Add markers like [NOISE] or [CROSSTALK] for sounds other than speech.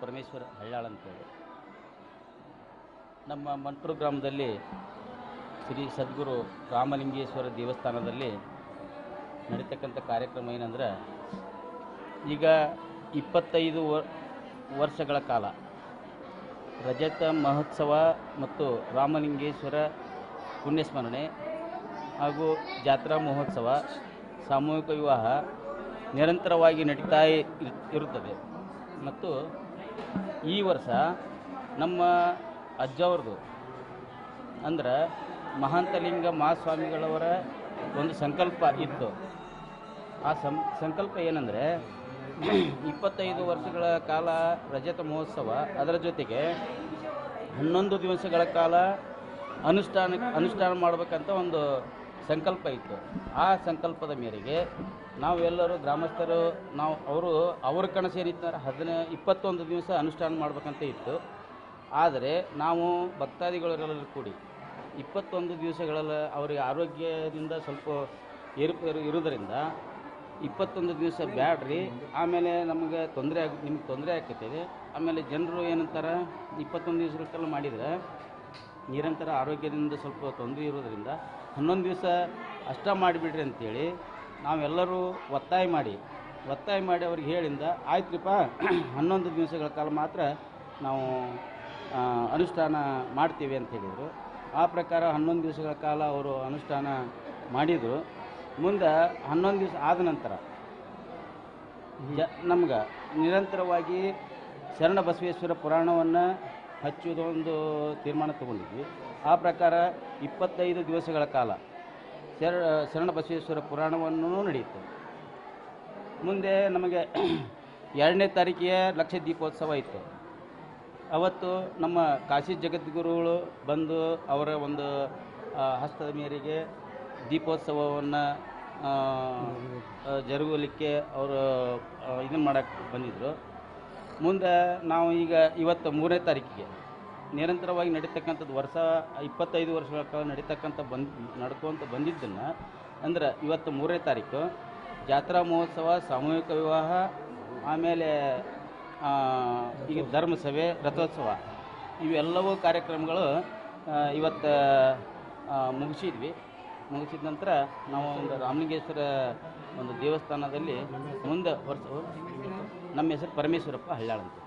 ಪರಮೇಶ್ವರ ಹಳ್ಳಾಳ್ ಅಂತೇಳಿ. ನಮ್ಮ ಮಂಟ್ರು ಗ್ರಾಮದಲ್ಲಿ ಶ್ರೀ ಸದ್ಗುರು ರಾಮಲಿಂಗೇಶ್ವರ ದೇವಸ್ಥಾನದಲ್ಲಿ ನಡೀತಕ್ಕಂಥ ಕಾರ್ಯಕ್ರಮ ಏನಂದ್ರೆ, ಈಗ ಇಪ್ಪತ್ತೈದು ವರ್- ವರ್ಷಗಳ ಕಾಲ ರಜತ ಮಹೋತ್ಸವ ಮತ್ತು ರಾಮಲಿಂಗೇಶ್ವರ ಪುಣ್ಯಸ್ಮರಣೆ ಹಾಗೂ ಜಾತ್ರಾ ಮಹೋತ್ಸವ, ಸಾಮೂಹಿಕ ವಿವಾಹ ನಿರಂತರವಾಗಿ ನಡೀತಾ ಇರುತ್ತದೆ. ಮತ್ತು ಈ ವರ್ಷ ನಮ್ಮ ಅಜ್ಜವ್ರದ್ದು ಅಂದ್ರೆ ಮಹಾಂತಲಿಂಗ ಮಹಾಸ್ವಾಮಿಗಳವರ ಒಂದು ಸಂಕಲ್ಪ ಇತ್ತು. ಆ ಸಂಕಲ್ಪ ಏನಂದರೆ, ಇಪ್ಪತ್ತೈದು ವರ್ಷಗಳ ಕಾಲ ರಜತ ಮಹೋತ್ಸವ, ಅದರ ಜೊತೆಗೆ ಹನ್ನೊಂದು ದಿವಸಗಳ ಕಾಲ ಅನುಷ್ಠಾನ ಅನುಷ್ಠಾನ ಮಾಡಬೇಕಂತ ಒಂದು ಸಂಕಲ್ಪ ಇತ್ತು. ಆ ಸಂಕಲ್ಪದ ಮೇರೆಗೆ ನಾವೆಲ್ಲರೂ ಗ್ರಾಮಸ್ಥರು, ನಾವು ಅವರು ಅವ್ರ ಕನಸು ಏನಿತ್ತು ಹದಿನ, ಇಪ್ಪತ್ತೊಂದು ದಿವಸ ಅನುಷ್ಠಾನ ಮಾಡಬೇಕಂತ ಇತ್ತು. ಆದರೆ ನಾವು ಭಕ್ತಾದಿಗಳೆಲ್ಲರೂ ಕೂಡಿ ಇಪ್ಪತ್ತೊಂದು ದಿವಸಗಳಲ್ಲಿ ಅವರಿಗೆ ಆರೋಗ್ಯದಿಂದ ಸ್ವಲ್ಪ ಏರುಪೇರು ಇರೋದರಿಂದ ಇಪ್ಪತ್ತೊಂದು ದಿವಸ ಬ್ಯಾಡ್ರಿ. ಆಮೇಲೆ ನಮಗೆ ತೊಂದರೆ ಆಗ, ನಿಮ್ಗೆ ತೊಂದರೆ ಆಗ್ತೈತೆ. ಆಮೇಲೆ ಜನರು ಏನಂತಾರೆ, ಇಪ್ಪತ್ತೊಂದು ದಿವಸಕ್ಕೆಲ್ಲ ಮಾಡಿದರೆ ನಿರಂತರ ಆರೋಗ್ಯದಿಂದ ಸ್ವಲ್ಪ ತೊಂದರೆ ಇರೋದರಿಂದ ಹನ್ನೊಂದು ದಿವಸ ಅಷ್ಟ ಮಾಡಿಬಿಡ್ರಿ ಅಂತೇಳಿ ನಾವೆಲ್ಲರೂ ಒತ್ತಾಯ ಮಾಡಿ ಒತ್ತಾಯ ಮಾಡಿ ಅವ್ರಿಗೆ ಹೇಳಿಂದ ಆಯ್ತ್ರಿಪ್ಪ, ಹನ್ನೊಂದು ದಿವಸಗಳ ಕಾಲ ಮಾತ್ರ ನಾವು ಅನುಷ್ಠಾನ ಮಾಡ್ತೀವಿ ಅಂತ ಹೇಳಿದರು. ಆ ಪ್ರಕಾರ ಹನ್ನೊಂದು ದಿವಸಗಳ ಕಾಲ ಅವರು ಅನುಷ್ಠಾನ ಮಾಡಿದರು. ಮುಂದೆ ಹನ್ನೊಂದು ದಿವಸ ಆದ ನಂತರ ನಮ್ಗೆ ನಿರಂತರವಾಗಿ ಶರಣ ಬಸವೇಶ್ವರ ಪುರಾಣವನ್ನು ಹಚ್ಚುವುದೊಂದು ತೀರ್ಮಾನ ತಗೊಂಡಿದ್ವಿ. ಆ ಪ್ರಕಾರ ಇಪ್ಪತ್ತೈದು ದಿವಸಗಳ ಕಾಲ ಶರ, ಶರಣ ಬಸವೇಶ್ವರ ಪುರಾಣವನ್ನು ನಡೆಯುತ್ತೆ. ಮುಂದೆ ನಮಗೆ [CLEARS THROAT] ಎರಡನೇ ತಾರೀಕಿಗೆ ಲಕ್ಷ ದೀಪೋತ್ಸವ ಇತ್ತು. ಅವತ್ತು ನಮ್ಮ ಕಾಶಿ ಜಗದ್ಗುರುಗಳು ಬಂದು ಅವರ ಒಂದು ಹಸ್ತದ ಮೇರೆಗೆ ದೀಪೋತ್ಸವವನ್ನು ಜರುಗಲಿಕ್ಕೆ ಅವರು ಇದನ್ನು ಮಾಡಕ್ಕೆ ಬಂದಿದ್ದರು ಮುಂದೆ ನಾವು ಈಗ ಇವತ್ತು ಮೂರನೇ ತಾರೀಕಿಗೆ ನಿರಂತರವಾಗಿ ನಡೀತಕ್ಕಂಥದ್ದು ವರ್ಷ ಇಪ್ಪತ್ತೈದು ವರ್ಷಗಳ ಕಾಲ ನಡೀತಕ್ಕಂಥ ಬಂದ್ ನಡ್ಕೊಂತ ಬಂದಿದ್ದನ್ನು, ಅಂದ್ರೆ ಇವತ್ತು ಮೂರನೇ ತಾರೀಕು, ಜಾತ್ರಾ ಮಹೋತ್ಸವ, ಸಾಮೂಹಿಕ ವಿವಾಹ, ಆಮೇಲೆ ಈಗ ಧರ್ಮಸಭೆ, ರಥೋತ್ಸವ, ಇವೆಲ್ಲವೂ ಕಾರ್ಯಕ್ರಮಗಳು ಇವತ್ತು ಮುಗಿಸಿದ್ವಿ. ಮುಗಿಸಿದ ನಂತರ ನಾವು ಒಂದು ರಾಮಲಿಂಗೇಶ್ವರ ಒಂದು ದೇವಸ್ಥಾನದಲ್ಲಿ ಮುಂದೆ ವರ್ಷ ನಮ್ಮ ಹೆಸರು ಪರಮೇಶ್ವರಪ್ಪ ಹಳ್ಳಾಳ್